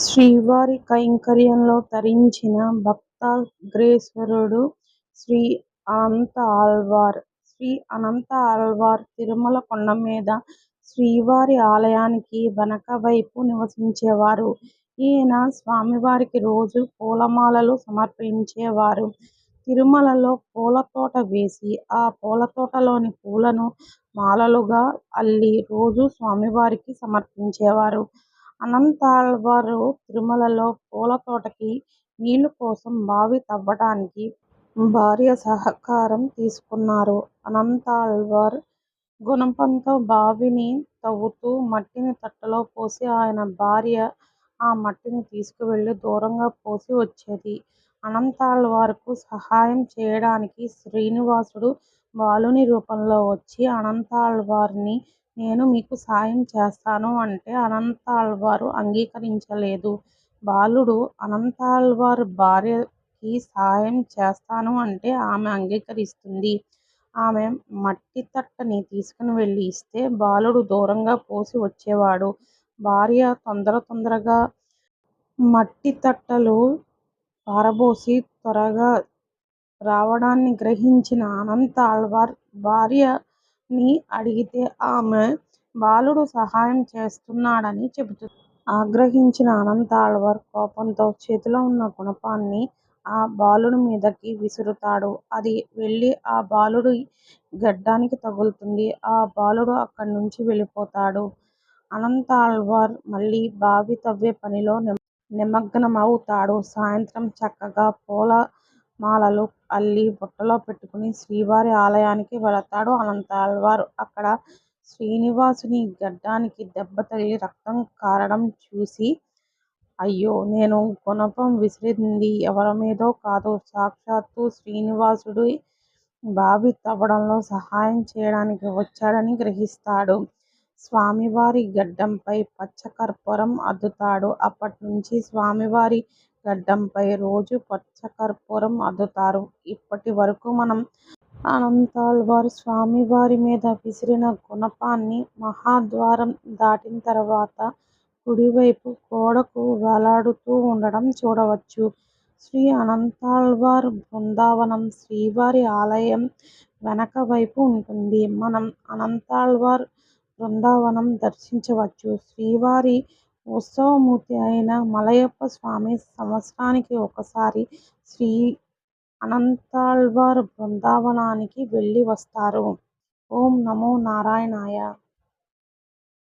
శ్రీవారి కైంకర్యంలో తరించిన భక్తాగ్రేసరుడు శ్రీ అనంత ఆళ్వార్. శ్రీ అనంత ఆళ్వార్ తిరుమల కొండమీద శ్రీవారి ఆలయానికి వెనకవైపు నివసించేవారు. ఈయన స్వామివారికి రోజూ పూలమాలలు సమర్పించేవారు. తిరుమలలో పూలతోట వేసి ఆ పూలతోటలోని పూలను మాలలుగా అల్లి రోజూ స్వామివారికి సమర్పించేవారు. అనంతాళ్వారు తిరుమలలో పూల తోటకి పూలతోటకి నీళ్ళకోసం బావి తవ్వటానికి భార్య సహకారం తీసుకున్నారు. అనంతాళ్వార్ గుణపంతో బావిని తవ్వుతూ మట్టిని తట్టలో పోసి ఆయన భార్య ఆ మట్టిని తీసుకువెళ్ళి దూరంగా పోసి వచ్చేది. అనంతాళ్వార్కు సహాయం చేయడానికి శ్రీనివాసుడు బాలుని రూపంలో వచ్చి అనంతాళ్వార్ని నేను మీకు సాయం చేస్తాను అంటే అనంతాళ్వార్ అంగీకరించలేదు. బాలుడు అనంతాళ్వార్ భార్యకి సాయం చేస్తాను అంటే ఆమె అంగీకరిస్తుంది. ఆమె మట్టి తట్టని తీసుకుని వెళ్ళి ఇస్తే బాలుడు దూరంగా పోసి వచ్చేవాడు. భార్య తొందర తొందరగా మట్టి తట్టలు పారబోసి త్వరగా రావడాన్ని గ్రహించిన అనంత అల్వార్ భార్య ని అడిగితే ఆమె బాలుడు సహాయం చేస్తున్నాడని చెబుతుంది. ఆగ్రహించిన అనంతాళ్వార్ కోపంతో చేతిలో ఉన్న గుణపాన్ని ఆ బాలుడి మీదకి విసురుతాడు. అది వెళ్ళి ఆ బాలుడి గడ్డానికి తగులుతుంది. ఆ బాలుడు అక్కడ్నుంచి వెళ్ళిపోతాడు. అనంతాళ్వార్ మళ్ళీ బావి తవ్వే పనిలో నిమగ్నమవుతాడు. సాయంత్రం చక్కగా పూల మాలలు అల్లి బుట్టలో పెట్టుకుని శ్రీవారి ఆలయానికి వెళతాడు అనంతాళ్వార్. అక్కడ శ్రీనివాసుని గడ్డానికి దెబ్బ తగిలి రక్తం కారడం చూసి అయ్యో నేను గుణపం విసిరింది ఎవరిమీదో కాదు సాక్షాత్తు శ్రీనివాసుడు బావి తవ్వడంలో సహాయం చేయడానికి వచ్చాడని గ్రహిస్తాడు. స్వామివారి గడ్డంపై పచ్చకర్పూరం అద్దుతాడు. అప్పట్నుంచీ స్వామివారి గడ్డంపై రోజు పచ్చకర్పూరం అద్దుతారు. ఇప్పటివరకూ మనం అనంతాళ్వార్ స్వామివారి మీద విసిరిన గుణపాన్ని మహాద్వారం దాటిన తర్వాత కుడివైపు గోడకు వేలాడుతూ ఉండడం చూడవచ్చు. శ్రీ అనంతాళ్వార్ బృందావనం శ్రీవారి ఆలయం వెనక వైపు ఉంటుంది. మనం అనంతాళ్వార్ బృందావనం దర్శించవచ్చు. శ్రీవారి ఉత్సవమూర్తి అయిన మలయప్ప స్వామి సంవత్సరానికి ఒకసారి శ్రీ అనంతాళ్వార్ బృందావనానికి వెళ్ళి వస్తారు. ఓం నమో నారాయణాయ